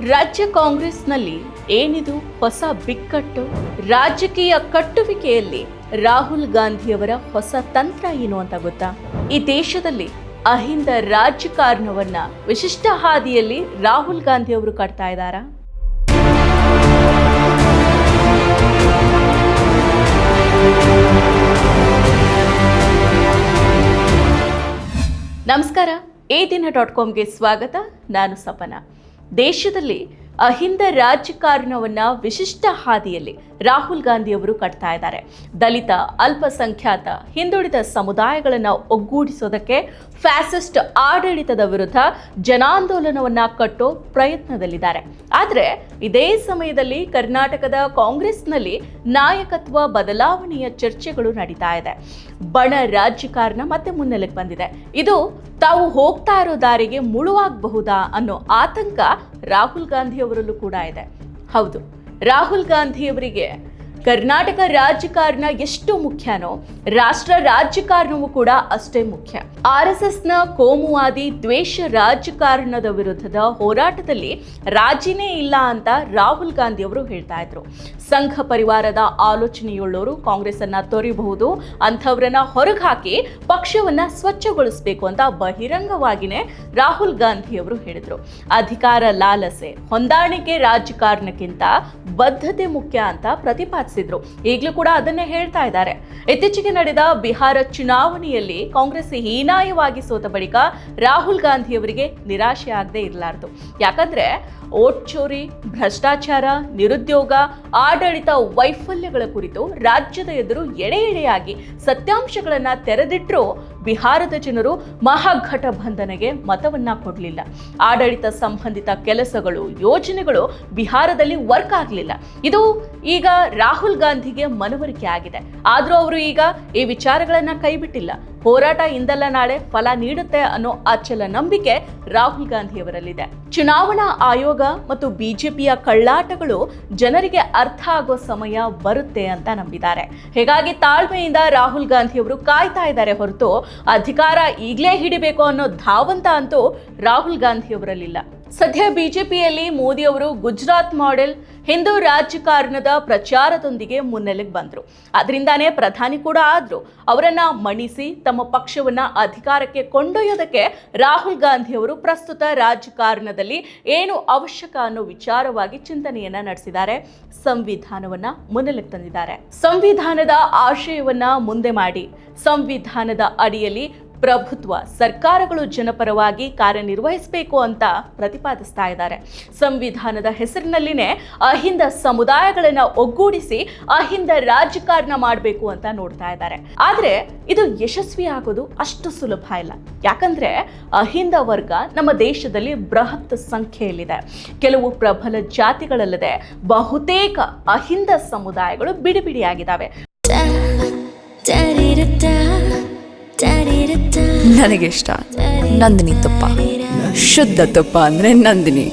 ರಾಜ್ಯ ಕಾಂಗ್ರೆಸ್ನಲ್ಲಿ ಏನಿದು ಹೊಸ ಬಿಕ್ಕಟ್ಟು? ರಾಜಕೀಯ ಕಟ್ಟುವಿಕೆಯಲ್ಲಿ ರಾಹುಲ್ ಗಾಂಧಿಯವರ ಹೊಸ ತಂತ್ರ ಏನು ಅಂತ ಗೊತ್ತಾ? ಈ ದೇಶದಲ್ಲಿ ಅಹಿಂದ ರಾಜಕಾರಣವನ್ನ ವಿಶಿಷ್ಟ ಹಾದಿಯಲ್ಲಿ ರಾಹುಲ್ ಗಾಂಧಿ ಅವರು ಕಟ್ತಾ ಇದ್ದಾರಾ? ನಮಸ್ಕಾರ. ಈ ದಿನ ಡಾಟ್ ಕಾಮ್ಗೆ ಸ್ವಾಗತ. ನಾನು ಸಪನ. ದೇಶದಲ್ಲಿ ಅಹಿಂದ ರಾಜಕಾರಣವನ್ನ ವಿಶಿಷ್ಟ ಹಾದಿಯಲ್ಲಿ ರಾಹುಲ್ ಗಾಂಧಿ ಅವರು ಕಟ್ತಾ ಇದ್ದಾರೆ. ದಲಿತ, ಅಲ್ಪಸಂಖ್ಯಾತ, ಹಿಂದುಳಿದ ಸಮುದಾಯಗಳನ್ನು ಒಗ್ಗೂಡಿಸೋದಕ್ಕೆ ಫ್ಯಾಸಿಸ್ಟ್ ಆಡಳಿತದ ವಿರುದ್ಧ ಜನಾಂದೋಲನವನ್ನ ಕಟ್ಟೋ ಪ್ರಯತ್ನದಲ್ಲಿದ್ದಾರೆ. ಆದರೆ ಇದೇ ಸಮಯದಲ್ಲಿ ಕರ್ನಾಟಕದ ಕಾಂಗ್ರೆಸ್ನಲ್ಲಿ ನಾಯಕತ್ವ ಬದಲಾವಣೆಯ ಚರ್ಚೆಗಳು ನಡೀತಾ ಇದೆ. ಬಣ ರಾಜಕಾರಣ ಮತ್ತೆ ಮುನ್ನೆಲೆಗೆ ಬಂದಿದೆ. ಇದು ತಾವು ಹೋಗ್ತಾ ಇರೋ ದಾರಿಗೆ ಮುಳುವಾಗಬಹುದಾ ಅನ್ನೋ ಆತಂಕ ರಾಹುಲ್ ಗಾಂಧಿ ಅವರಲ್ಲೂ ಕೂಡ ಇದೆ. ಹೌದು, ರಾಹುಲ್ ಗಾಂಧಿ ಅವರಿಗೆ ಕರ್ನಾಟಕ ರಾಜಕಾರಣ ಎಷ್ಟು ಮುಖ್ಯನೋ, ರಾಷ್ಟ್ರ ರಾಜಕಾರಣವೂ ಕೂಡ ಅಷ್ಟೇ ಮುಖ್ಯ. ಆರ್ ಎಸ್ ಎಸ್ನ ಕೋಮುವಾದಿ ದ್ವೇಷ ರಾಜಕಾರಣದ ವಿರುದ್ಧದ ಹೋರಾಟದಲ್ಲಿ ರಾಜಿನೇ ಇಲ್ಲ ಅಂತ ರಾಹುಲ್ ಗಾಂಧಿ ಅವರು ಹೇಳ್ತಾ ಇದ್ರು. ಸಂಘ ಪರಿವಾರದ ಆಲೋಚನೆಯುಳ್ಳವರು ಕಾಂಗ್ರೆಸ್ ಅನ್ನ ತೊರೆಯಬಹುದು ಅಂಥವ್ರನ್ನ ಹೊರಗೆ ಹಾಕಿ ಪಕ್ಷವನ್ನ ಸ್ವಚ್ಛಗೊಳಿಸಬೇಕು ಅಂತ ಬಹಿರಂಗವಾಗಿನೇ ರಾಹುಲ್ ಗಾಂಧಿ ಅವರು ಹೇಳಿದ್ರು. ಅಧಿಕಾರ ಲಾಲಸೆ, ಹೊಂದಾಣಿಕೆ ರಾಜಕಾರಣಕ್ಕಿಂತ ಬದ್ಧತೆ ಮುಖ್ಯ ಅಂತ ಪ್ರತಿಪಾದಿಸಿದ್ರು. ಈಗಲೂ ಕೂಡ ಅದನ್ನೇ ಹೇಳ್ತಾ ಇದ್ದಾರೆ. ಇತ್ತೀಚೆಗೆ ನಡೆದ ಬಿಹಾರ ಚುನಾವಣೆಯಲ್ಲಿ ಕಾಂಗ್ರೆಸ್ ಹೀನಾಯವಾಗಿ ಸೋತ ಬಳಿಕ ರಾಹುಲ್ ಗಾಂಧಿ ಅವರಿಗೆ ನಿರಾಶೆ ಆಗದೆ ಇರಲಾರದು. ಯಾಕಂದ್ರೆ ಓಟ್ ಚೋರಿ ಭ್ರಷ್ಟಾಚಾರ, ನಿರುದ್ಯೋಗ, ಆಡಳಿತ ವೈಫಲ್ಯಗಳ ಕುರಿತು ರಾಜ್ಯದ ಎದುರು ಎಡೆ ಎಡೆಯಾಗಿ ಸತ್ಯಾಂಶಗಳನ್ನು ತೆರೆದಿಟ್ಟರೂ ಬಿಹಾರದ ಜನರು ಮಹಾಘಟಬಂಧನೆಗೆ ಮತವನ್ನ ಕೊಡಲಿಲ್ಲ. ಆಡಳಿತ ಸಂಬಂಧಿತ ಕೆಲಸಗಳು, ಯೋಜನೆಗಳು ಬಿಹಾರದಲ್ಲಿ ವರ್ಕ್ ಆಗಲಿಲ್ಲ. ಇದು ಈಗ ರಾಹುಲ್ ಗಾಂಧಿಗೆ ಮನವರಿಕೆ ಆಗಿದೆ. ಆದರೂ ಅವರು ಈಗ ಈ ವಿಚಾರಗಳನ್ನು ಕೈಬಿಟ್ಟಿಲ್ಲ. ಹೋರಾಟ ಇಂದಲ್ಲ ನಾಳೆ ಫಲ ನೀಡುತ್ತೆ ಅನ್ನೋ ಅಚಲ ನಂಬಿಕೆ ರಾಹುಲ್ ಗಾಂಧಿಯವರಲ್ಲಿದೆ. ಚುನಾವಣಾ ಆಯೋಗ ಮತ್ತು ಬಿಜೆಪಿಯ ಕಳ್ಳಾಟಗಳು ಜನರಿಗೆ ಅರ್ಥ ಆಗೋ ಸಮಯ ಬರುತ್ತೆ ಅಂತ ನಂಬಿದ್ದಾರೆ. ಹೀಗಾಗಿ ತಾಳ್ಮೆಯಿಂದ ರಾಹುಲ್ ಗಾಂಧಿಯವರು ಕಾಯ್ತಾ ಇದ್ದಾರೆ ಹೊರತು ಅಧಿಕಾರ ಈಗಲೇ ಹಿಡಿಬೇಕು ಅನ್ನೋ ಧಾವಂತ ಅಂತೂ ರಾಹುಲ್ ಗಾಂಧಿ ಅವರಲ್ಲಿಲ್ಲ ಸದ್ಯ ಬಿಜೆಪಿಯಲ್ಲಿ ಮೋದಿ ಅವರು ಗುಜರಾತ್ ಮಾಡೆಲ್ ಹಿಂದೂ ರಾಜಕಾರಣದ ಪ್ರಚಾರದೊಂದಿಗೆ ಮುನ್ನೆಲೆಗೆ ಬಂದರು. ಅದರಿಂದಾನೇ ಪ್ರಧಾನಿ ಕೂಡ ಆದರು. ಅವರನ್ನ ಮಣಿಸಿ ತಮ್ಮ ಪಕ್ಷವನ್ನ ಅಧಿಕಾರಕ್ಕೆ ಕೊಂಡೊಯ್ಯೋದಕ್ಕೆ ರಾಹುಲ್ ಗಾಂಧಿ ಅವರು ಪ್ರಸ್ತುತ ರಾಜಕಾರಣದಲ್ಲಿ ಏನು ಅವಶ್ಯಕ ಅನ್ನೋ ವಿಚಾರವಾಗಿ ಚಿಂತನೆಯನ್ನ ನಡೆಸಿದ್ದಾರೆ. ಸಂವಿಧಾನವನ್ನ ಮುನ್ನೆಲೆಗೆ ತಂದಿದ್ದಾರೆ. ಸಂವಿಧಾನದ ಆಶಯವನ್ನ ಮುಂದೆ ಮಾಡಿ. ಸಂವಿಧಾನದ ಅಡಿಯಲ್ಲಿ ಪ್ರಭುತ್ವ ಸರ್ಕಾರಗಳು ಜನಪರವಾಗಿ ಕಾರ್ಯನಿರ್ವಹಿಸಬೇಕು ಅಂತ ಪ್ರತಿಪಾದಿಸ್ತಾ ಇದ್ದಾರೆ. ಸಂವಿಧಾನದ ಹೆಸರಿನಲ್ಲಿನೇ ಅಹಿಂದ ಸಮುದಾಯಗಳನ್ನ ಒಗ್ಗೂಡಿಸಿ ಅಹಿಂದ ರಾಜಕಾರಣ ಮಾಡಬೇಕು ಅಂತ ನೋಡ್ತಾ ಇದ್ದಾರೆ. ಆದ್ರೆ ಇದು ಯಶಸ್ವಿ ಆಗೋದು ಅಷ್ಟು ಸುಲಭ ಇಲ್ಲ. ಯಾಕಂದ್ರೆ ಅಹಿಂದ ವರ್ಗ ನಮ್ಮ ದೇಶದಲ್ಲಿ ಬೃಹತ್ ಸಂಖ್ಯೆಯಲ್ಲಿದೆ. ಕೆಲವು ಪ್ರಬಲ ಜಾತಿಗಳಲ್ಲದೆ ಬಹುತೇಕ ಅಹಿಂದ ಸಮುದಾಯಗಳು ಬಿಡಿ ಬಿಡಿಯಾಗಿದ್ದಾವೆ. ನನಗಿಷ್ಟ. ನಂದಿನಿ ತುಪ್ಪ. ಶುದ್ಧ ತುಪ್ಪ ಅಂದ್ರೆ ನಂದಿನಿ.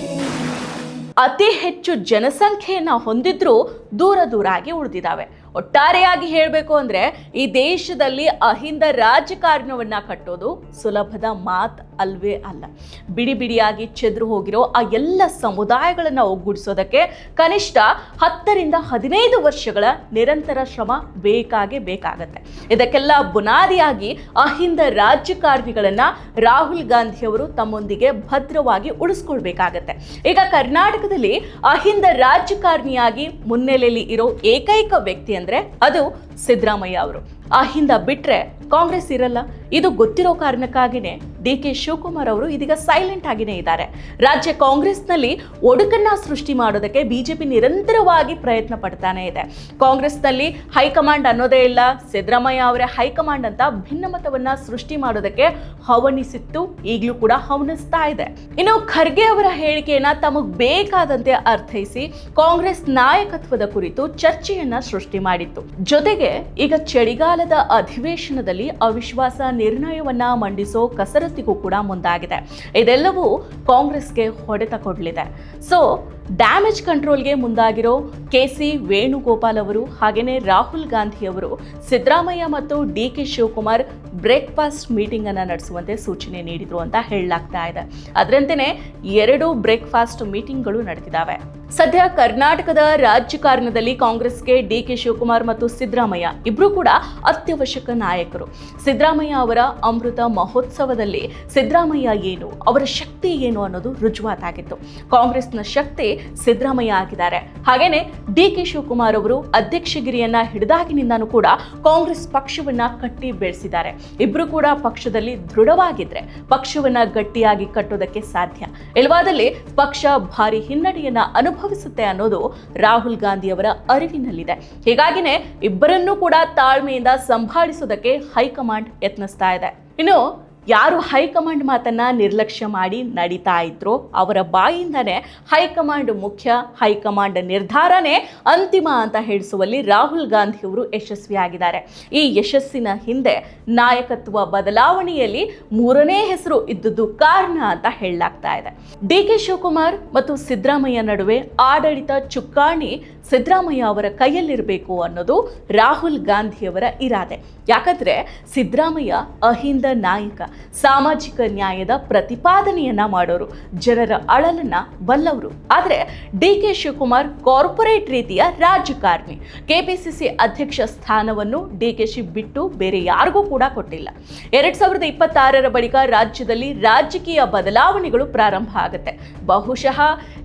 ಅತಿ ಹೆಚ್ಚು ಜನಸಂಖ್ಯೆಯನ್ನ ಹೊಂದಿದ್ರೂ ದೂರ ದೂರ ಆಗಿ ಉಳಿದಿದ್ದಾವೆ ಒಟ್ಟಾರೆಯಾಗಿ ಹೇಳಬೇಕು ಅಂದ್ರೆ ಈ ದೇಶದಲ್ಲಿ ಅಹಿಂದ ರಾಜಕಾರಣವನ್ನ ಕಟ್ಟೋದು ಸುಲಭದ ಮಾತ್ ಅಲ್ವೇ ಅಲ್ಲ. ಬಿಡಿ ಬಿಡಿಯಾಗಿ ಚೆದ್ರು ಹೋಗಿರೋ ಆ ಎಲ್ಲ ಸಮುದಾಯಗಳನ್ನ ಒಗ್ಗೂಡಿಸೋದಕ್ಕೆ ಕನಿಷ್ಠ ಹತ್ತರಿಂದ ಹದಿನೈದು ವರ್ಷಗಳ ನಿರಂತರ ಶ್ರಮ ಬೇಕಾಗೇ ಬೇಕಾಗತ್ತೆ. ಇದಕ್ಕೆಲ್ಲ ಬುನಾದಿಯಾಗಿ ಅಹಿಂದ ರಾಜಕಾರಣಿಗಳನ್ನು ರಾಹುಲ್ ಗಾಂಧಿ ಅವರು ತಮ್ಮೊಂದಿಗೆ ಭದ್ರವಾಗಿ ಉಳಿಸ್ಕೊಳ್ಬೇಕಾಗತ್ತೆ. ಈಗ ಕರ್ನಾಟಕದಲ್ಲಿ ಅಹಿಂದ ರಾಜಕಾರಣಿಯಾಗಿ ಮುನ್ನೆಲೆಯಲ್ಲಿ ಇರೋ ಏಕೈಕ ವ್ಯಕ್ತಿ ಅಂದ್ರೆ ಅದು ಸಿದ್ದರಾಮಯ್ಯ ಅವರು. ಅಹಿಂದ ಬಿಟ್ರೆ ಕಾಂಗ್ರೆಸ್ ಇರಲ್ಲ. ಇದು ಗೊತ್ತಿರೋ ಕಾರಣಕ್ಕಾಗಿನೇ ಡಿ ಕೆ ಶಿವಕುಮಾರ್ ಅವರು ಇದೀಗ ಸೈಲೆಂಟ್ ಆಗಿನೇ ಇದ್ದಾರೆ. ರಾಜ್ಯ ಕಾಂಗ್ರೆಸ್ನಲ್ಲಿ ಒಡುಕನ್ನ ಸೃಷ್ಟಿ ಮಾಡೋದಕ್ಕೆ ಬಿಜೆಪಿ ನಿರಂತರವಾಗಿ ಪ್ರಯತ್ನ ಪಡ್ತಾನೆ ಇದೆ. ಕಾಂಗ್ರೆಸ್ನಲ್ಲಿ ಹೈಕಮಾಂಡ್ ಅನ್ನೋದೇ ಇಲ್ಲ, ಸಿದ್ದರಾಮಯ್ಯ ಅವರೇ ಹೈಕಮಾಂಡ್ ಅಂತ ಭಿನ್ನಮತವನ್ನ ಸೃಷ್ಟಿ ಮಾಡೋದಕ್ಕೆ ಹವನಿಸಿತ್ತು ಈಗಲೂ ಕೂಡ ಹವನಿಸ್ತಾ ಇದೆ. ಇನ್ನು ಖರ್ಗೆ ಅವರ ಹೇಳಿಕೆಯನ್ನ ತಮಗೆ ಬೇಕಾದಂತೆ ಅರ್ಥೈಸಿ ಕಾಂಗ್ರೆಸ್ ನಾಯಕತ್ವದ ಕುರಿತು ಚರ್ಚೆಯನ್ನ ಸೃಷ್ಟಿ ಮಾಡಿತ್ತು. ಜೊತೆಗೆ ಈಗ ಚಳಿಗಾಲದ ಅಧಿವೇಶನದಲ್ಲಿ ಅವಿಶ್ವಾಸ ನಿರ್ಣಯವನ್ನ ಮಂಡಿಸೋ ಕಸರತ್ತಿಗೂ ಕೂಡ ಮುಂದಾಗಿದೆ. ಇದೆಲ್ಲವೂ ಕಾಂಗ್ರೆಸ್ಗೆ ಹೊಡೆತ ಕೊಡಲಿದೆ. ಸೊ ಡ್ಯಾಮೇಜ್ ಕಂಟ್ರೋಲ್ಗೆ ಮುಂದಾಗಿರೋ ಕೆ ಸಿ ವೇಣುಗೋಪಾಲ್ ಅವರು ಹಾಗೆಯೇ ರಾಹುಲ್ ಗಾಂಧಿ ಅವರು ಸಿದ್ದರಾಮಯ್ಯ ಮತ್ತು D K Shivakumar breakfast meeting ಅನ್ನು ನಡೆಸುವಂತೆ ಸೂಚನೆ ನೀಡಿದ್ರು ಅಂತ ಹೇಳಲಾಗ್ತಾ ಇದೆ. ಅದರಂತೆಯೇ ಎರಡು ಬ್ರೇಕ್ಫಾಸ್ಟ್ ಮೀಟಿಂಗ್ಗಳು ನಡೆದಿದ್ದಾವೆ. ಸದ್ಯ ಕರ್ನಾಟಕದ ರಾಜಕಾರಣದಲ್ಲಿ ಕಾಂಗ್ರೆಸ್ಗೆ ಡಿ ಕೆ ಶಿವಕುಮಾರ್ ಮತ್ತು ಸಿದ್ದರಾಮಯ್ಯ ಇಬ್ರು ಕೂಡ ಅತ್ಯವಶ್ಯಕ ನಾಯಕರು. ಸಿದ್ದರಾಮಯ್ಯ ಅವರ ಅಮೃತ ಮಹೋತ್ಸವದಲ್ಲಿ ಸಿದ್ದರಾಮಯ್ಯ ಏನು, ಅವರ ಶಕ್ತಿ ಏನು ಅನ್ನೋದು ರುಜುವಾತಾಗಿತ್ತು. ಕಾಂಗ್ರೆಸ್ನ ಶಕ್ತಿ ಸಿದ್ದರಾಮಯ್ಯ ಆಗಿದ್ದಾರೆ ಹಾಗೇನೆ ಡಿ ಕೆ ಶಿವಕುಮಾರ್ ಅವರು ಅಧ್ಯಕ್ಷಗಿರಿಯನ್ನ ಹಿಡಿದಾಗಿನಿಂದಾನೂ ಕೂಡ ಕಾಂಗ್ರೆಸ್ ಪಕ್ಷವನ್ನ ಕಟ್ಟಿ ಬೆಳೆಸಿದ್ದಾರೆ. ಇಬ್ರು ಕೂಡ ಪಕ್ಷದಲ್ಲಿ ದೃಢವಾಗಿದ್ರೆ ಪಕ್ಷವನ್ನ ಗಟ್ಟಿಯಾಗಿ ಕಟ್ಟೋದಕ್ಕೆ ಸಾಧ್ಯ. ಇಲ್ವಾದಲ್ಲಿ ಪಕ್ಷ ಭಾರಿ ಹಿನ್ನಡೆಯನ್ನ ಅನುಭವಿಸುತ್ತೆ ಅನ್ನೋದು ರಾಹುಲ್ ಗಾಂಧಿ ಅವರ ಅರಿವಿನಲ್ಲಿದೆ. ಹೀಗಾಗಿನೇ ಇಬ್ಬರನ್ನೂ ಕೂಡ ತಾಳ್ಮೆಯಿಂದ ಸಂಭಾಳಿಸೋದಕ್ಕೆ ಹೈಕಮಾಂಡ್ ಯತ್ನಿಸ್ತಾ ಇದೆ. ಇನ್ನು ಯಾರು ಹೈಕಮಾಂಡ್ ಮಾತನ್ನ ನಿರ್ಲಕ್ಷ್ಯ ಮಾಡಿ ನಡೀತಾ ಇದ್ರು ಅವರ ಬಾಯಿಂದನೇ ಹೈಕಮಾಂಡ್ ಮುಖ್ಯ ಹೈಕಮಾಂಡ್ ನಿರ್ಧಾರನೇ ಅಂತಿಮ ಅಂತ ಹೇಳಿಸುವಲ್ಲಿ ರಾಹುಲ್ ಗಾಂಧಿ ಅವರು ಯಶಸ್ವಿಯಾಗಿದ್ದಾರೆ. ಈ ಯಶಸ್ಸಿನ ಹಿಂದೆ ನಾಯಕತ್ವ ಬದಲಾವಣೆಯಲ್ಲಿ ಮೂರನೇ ಹೆಸರು ಇದ್ದುದು ಕಾರಣ ಅಂತ ಹೇಳಲಾಗ್ತಾ ಇದೆ. ಡಿ ಕೆ ಶಿವಕುಮಾರ್ ಮತ್ತು ಸಿದ್ದರಾಮಯ್ಯ ನಡುವೆ ಆಡಳಿತ ಚುಕ್ಕಾಣಿ ಸಿದ್ದರಾಮಯ್ಯ ಅವರ ಕೈಯಲ್ಲಿರಬೇಕು ಅನ್ನೋದು ರಾಹುಲ್ ಗಾಂಧಿಯವರ ಇರಾದೆ. ಯಾಕಂದ್ರೆ ಸಿದ್ದರಾಮಯ್ಯ ಅಹಿಂದ ನಾಯಕ, ಸಾಮಾಜಿಕ ನ್ಯಾಯದ ಪ್ರತಿಪಾದನೆಯನ್ನ ಮಾಡೋರು, ಜನರ ಅಳಲನ್ನ ಬಲ್ಲವರು. ಆದರೆ ಡಿ ಕೆ ಶಿವಕುಮಾರ್ ಕಾರ್ಪೊರೇಟ್ ರೀತಿಯ ರಾಜಕಾರಣಿ ಕೆಪಿಸಿಸಿ ಅಧ್ಯಕ್ಷ ಸ್ಥಾನವನ್ನು ಡಿ ಕೆ ಶಿ ಬಿಟ್ಟು ಬೇರೆ ಯಾರಿಗೂ ಕೂಡ ಕೊಟ್ಟಿಲ್ಲ. ಎರಡ್ ಸಾವಿರದ ಇಪ್ಪತ್ತಾರರ ಬಳಿಕ ರಾಜ್ಯದಲ್ಲಿ ರಾಜಕೀಯ ಬದಲಾವಣೆಗಳು ಪ್ರಾರಂಭ ಆಗುತ್ತೆ. ಬಹುಶಃ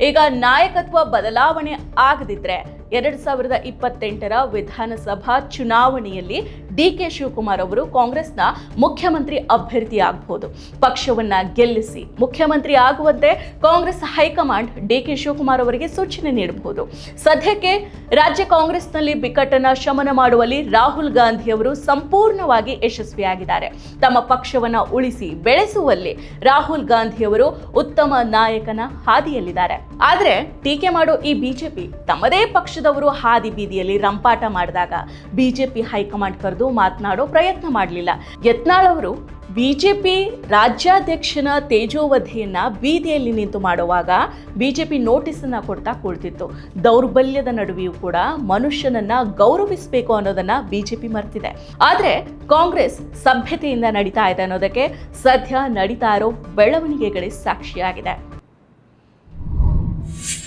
ಈಗ ನಾಯಕತ್ವ ಬದಲಾವಣೆ ಆಗದಿದ್ರೆ ಎರಡ್ ಸಾವಿರದ ಇಪ್ಪತ್ತೆಂಟರ ವಿಧಾನಸಭಾ ಚುನಾವಣೆಯಲ್ಲಿ ಡಿ ಕೆ ಶಿವಕುಮಾರ್ ಅವರು ಕಾಂಗ್ರೆಸ್ನ ಮುಖ್ಯಮಂತ್ರಿ ಅಭ್ಯರ್ಥಿ ಆಗಬಹುದು ಪಕ್ಷವನ್ನ ಗೆಲ್ಲಿಸಿ ಮುಖ್ಯಮಂತ್ರಿ ಆಗುವಂತೆ Congress high command D K Shivakumar ಅವರಿಗೆ ಸೂಚನೆ ನೀಡಬಹುದು. ಸದ್ಯಕ್ಕೆ ರಾಜ್ಯ ಕಾಂಗ್ರೆಸ್ನಲ್ಲಿ ಬಿಕ್ಕಟ್ಟನ್ನ ಶಮನ ಮಾಡುವಲ್ಲಿ ರಾಹುಲ್ ಗಾಂಧಿ ಅವರು ಸಂಪೂರ್ಣವಾಗಿ ಯಶಸ್ವಿಯಾಗಿದ್ದಾರೆ. ತಮ್ಮ ಪಕ್ಷವನ್ನ ಉಳಿಸಿ ಬೆಳೆಸುವಲ್ಲಿ ರಾಹುಲ್ ಗಾಂಧಿ ಅವರು ಉತ್ತಮ ನಾಯಕನ ಹಾದಿಯಲ್ಲಿದ್ದಾರೆ. ಆದರೆ ಟೀಕೆ ಮಾಡೋ ಈ ಬಿಜೆಪಿ ತಮ್ಮದೇ ಪಕ್ಷದವರು ಹಾದಿ ಬೀದಿಯಲ್ಲಿ ರಂಪಾಟ ಮಾಡಿದಾಗ ಬಿಜೆಪಿ ಹೈಕಮಾಂಡ್ ಕರೆದು ಮಾತನಾಡೋ ಪ್ರಯತ್ನ ಮಾಡಲಿಲ್ಲ. ಯತ್ನಾಳ್ ಅವರು ಬಿಜೆಪಿ ರಾಜ್ಯಾಧ್ಯಕ್ಷನ ತೇಜೋವಧಿಯನ್ನ ಬೀದಿಯಲ್ಲಿ ನಿಂತು ಮಾಡುವಾಗ ಬಿಜೆಪಿ ನೋಟಿಸ್ ಅನ್ನ ಕೊಡ್ತಾ ಕುಳಿತಿತ್ತು. ದೌರ್ಬಲ್ಯದ ನಡುವೆಯೂ ಕೂಡ ಮನುಷ್ಯನನ್ನ ಗೌರವಿಸಬೇಕು ಅನ್ನೋದನ್ನ ಬಿಜೆಪಿ ಮರ್ತಿದೆ. ಆದ್ರೆ ಕಾಂಗ್ರೆಸ್ ಸಭ್ಯತೆಯಿಂದ ನಡೀತಾ ಇದೆ ಅನ್ನೋದಕ್ಕೆ ಸದ್ಯ ನಡೀತಾ ಇರೋ ಬೆಳವಣಿಗೆಗಳೇ ಸಾಕ್ಷಿಯಾಗಿದೆ.